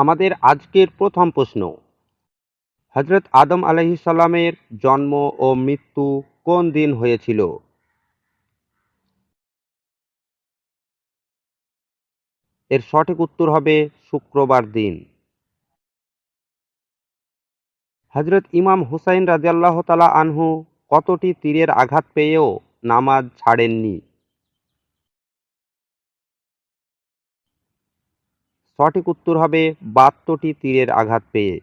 আমাদের আজকের প্রথম প্রশ্ন। হজরত আদম আলাইহিসসালামের জন্ম ও মৃত্যু কোন দিন হয়েছিল? এর সঠিক উত্তর হবে শুক্রবার দিন। হজরত ইমাম হুসাইন রাজিয়াল্লাহ তালা আনহু কতটি তীরের আঘাত পেয়েও নামাজ ছাড়েননি? সঠিক উত্তর হবে বাহাত্তরটি তীরের আঘাত পেয়ে।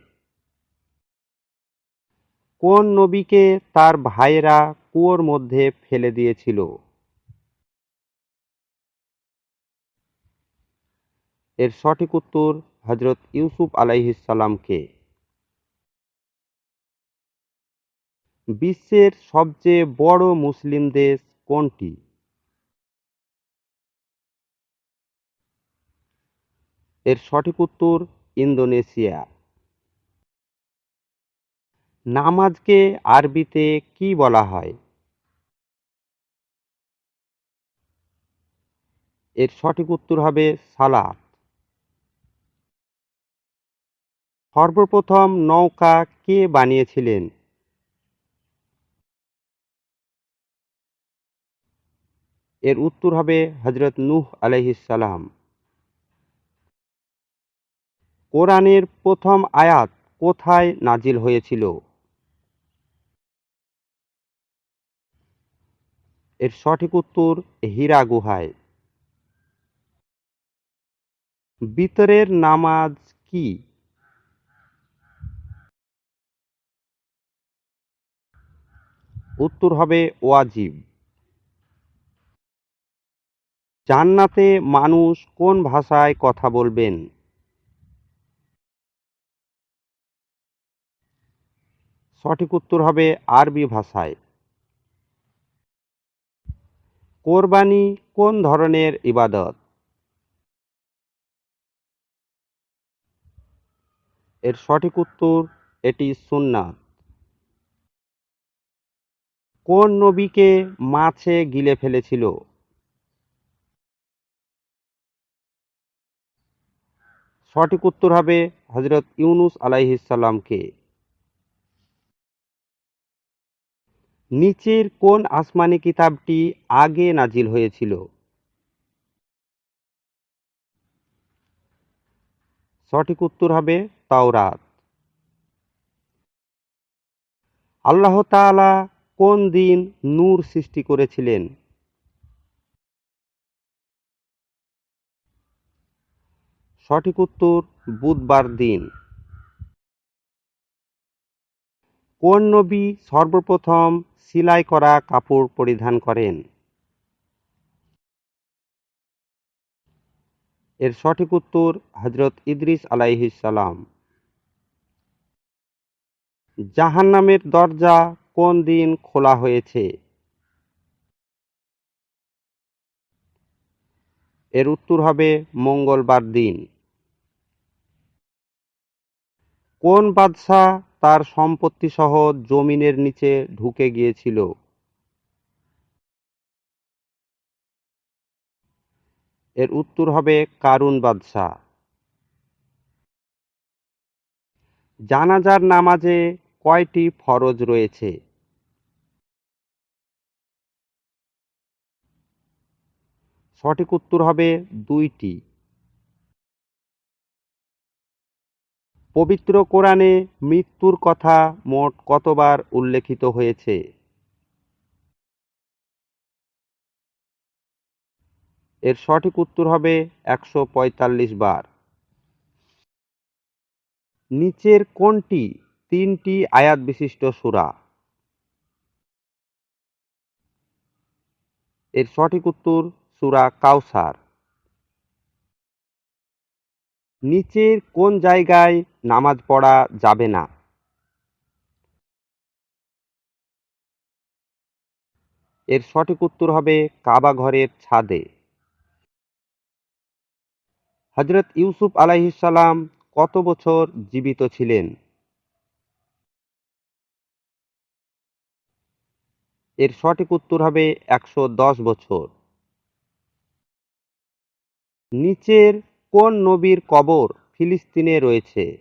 কোন নবীকে তার ভাইয়েরা কুয়োর মধ্যে ফেলে দিয়েছিল? এর সঠিক উত্তর হজরত ইউসুফ আলাইহিসসালামকে বিশ্বের সবচেয়ে বড় মুসলিম দেশ কোনটি? এর সঠিক উত্তর ইন্দোনেশিয়া। নামাজকে আরবিতে কি বলা হয়? এর সঠিক উত্তর হবে সালাত। সর্বপ্রথম নৌকা কে বানিয়েছিলেন? এর উত্তর হবে হজরত নূহ আলাইহিসসালাম কোরআনের প্রথম আয়াত কোথায় নাজিল হয়েছিল? এর সঠিক উত্তর হীরা গুহায়। বিতরের নামাজ কি? উত্তর হবে ওয়াজিব। জান্নাতে মানুষ কোন ভাষায় কথা বলবেন? সঠিক উত্তর হবে আরবি ভাষায়। কোরবানি কোন ধরনের ইবাদত? এর সঠিক উত্তর, এটি সুন্নাত। কোন নবীকে মাছে গিলে ফেলেছিল? সঠিক উত্তর হবে হজরত ইউনুস আলাইহিসসালামকে নিচের কোন আসমানি কিতাবটি আগে নাজিল হয়েছিল? সঠিক উত্তর হবে তাওরাত। আল্লাহ তাআলা কোন দিন নূর সৃষ্টি করেছিলেন? সঠিক উত্তর, বুধবার দিন। কোন নবী সর্বপ্রথম সিলাই করা কাপড় পরিধান করেন। এর সঠিক উত্তর হজরত ইদ্রিস আলাইহিসসালাম জাহান্নামের দরজা কোন দিন খোলা হয়েছে? এর উত্তর হবে মঙ্গলবার দিন। কোন বাদশাহ তার সম্পত্তি সহ জমিনের নিচে ঢুকে গিয়েছিল। এর উত্তর হবে কারুন বাদশাহ। জানাজার নামাজে কয়টি ফরজ রয়েছে? সঠিক উত্তর হবে দুইটি। পবিত্র কোরআনে মৃত্যুর কথা মোট কতবার উল্লেখিত হয়েছে? এর সঠিক উত্তর হবে একশো পঁয়তাল্লিশ বার। নিচের কোনটি তিনটি আয়াত বিশিষ্ট সূরা? এর সঠিক উত্তর সূরা কাউসার। নিচের কোন জায়গায় নামাজ পড়া যাবে না? এর সঠিক উত্তর হবে কাবা ঘরের ছাদে। হজরত ইউসুফ আলাইহিসসালাম কত বছর জীবিত ছিলেন? এর সঠিক উত্তর হবে একশো দশ বছর। নিচের কোন নবীর কবর ফিলিস্তিনে রয়েছে?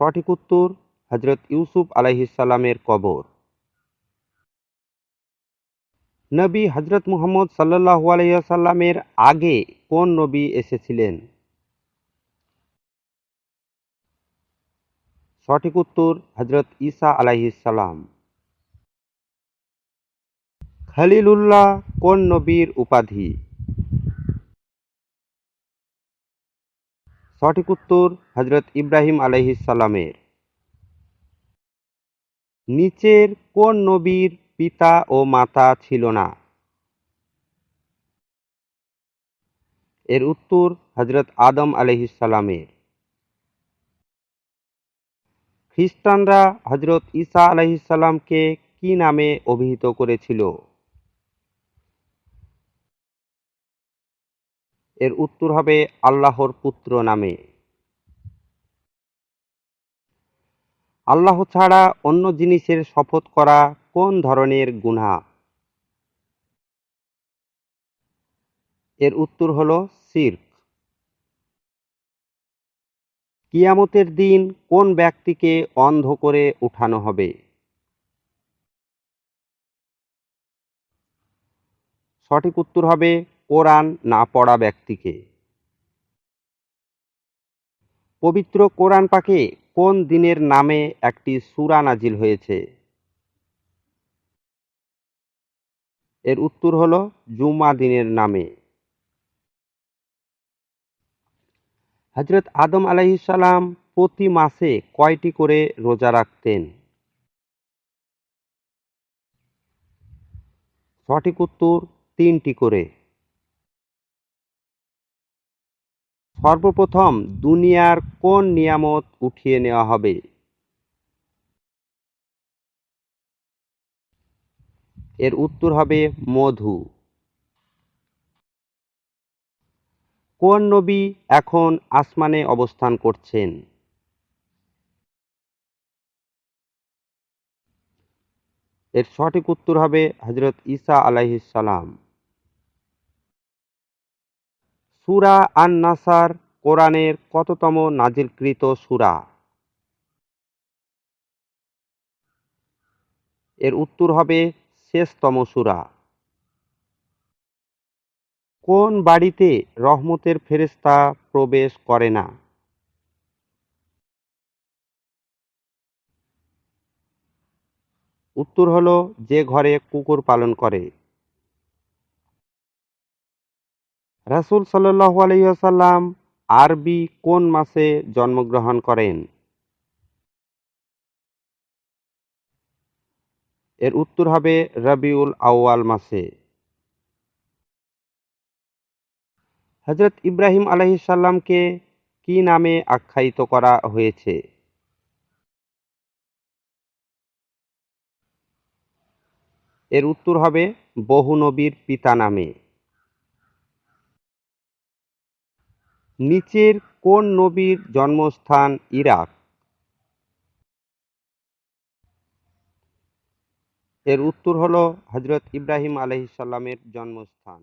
সঠিক উত্তর হজরত ইউসুফ আলাইহিসাল্লামের কবর। নবী হজরত মুহাম্মদ সাল্লাহ আলাইসাল্লামের আগে কোন নবী এসেছিলেন? সঠিক উত্তর হজরত ঈসা আলাইহিসাল্লাম খলিলুল্লাহ কোন নবীর উপাধি? সঠিক উত্তর হজরত ইব্রাহিম আলাইহিসাল্লামের নিচের কোন নবীর পিতা ও মাতা ছিল না? এর উত্তর হজরত আদম আলাইহিসাল্লামের খ্রিস্টানরা হজরত ঈসা আলাইহিসাল্লামকে কি নামে অভিহিত করেছিল? এর উত্তর হবে আল্লাহর পুত্র নামে। আল্লাহ ছাড়া অন্য জিনিসের শপথ করা কোন ধরনের গুনাহ? এর উত্তর হলো শিরক। কিয়ামতের দিন কোন ব্যক্তিকে অন্ধ করে উঠানো হবে? সঠিক উত্তর হবে কোরআন না পড়া ব্যক্তিকে। পবিত্র কোরআন পাকে কোন দিনের নামে একটি সুরা নাজিল হয়েছে? এর উত্তর হল জুমা দিনের নামে। হজরত আদম আলাইহিসাল্লাম প্রতি মাসে কয়টি করে রোজা রাখতেন? সঠিক উত্তর তিনটি করে। সর্বপ্রথম দুনিয়ার কোন নিয়ামত উঠিয়ে নেওয়া হবে? এর উত্তর হবে মধু। কোন নবী এখন আসমানে অবস্থান করছেন? এর সঠিক উত্তর হবে হজরত ঈসা আলাইহিসালাম সুরা আন নাসার কোরআনের কততম নাজিলকৃত সুরা? এর উত্তর হবে শেষতম সুরা। কোন বাড়িতে রহমতের ফেরেশতা প্রবেশ করে না? উত্তর হলো যে ঘরে কুকুর পালন করে। রাসূল সাল্লাল্লাহু আলাইহি আরবি কোন মাসে জন্মগ্রহণ করেন? এর উত্তর হবে রবিউল আউয়াল মাসে। হজরত ইব্রাহিম আলাইহিসাল্লামকে কি নামে আখ্যায়িত করা হয়েছে? এর উত্তর হবে বহু নবীর পিতা নামে। নিচের কোন নবীর জন্মস্থান ইরাক? এর উত্তর হল হজরত ইব্রাহিম আলহিসাল্লামের জন্মস্থান।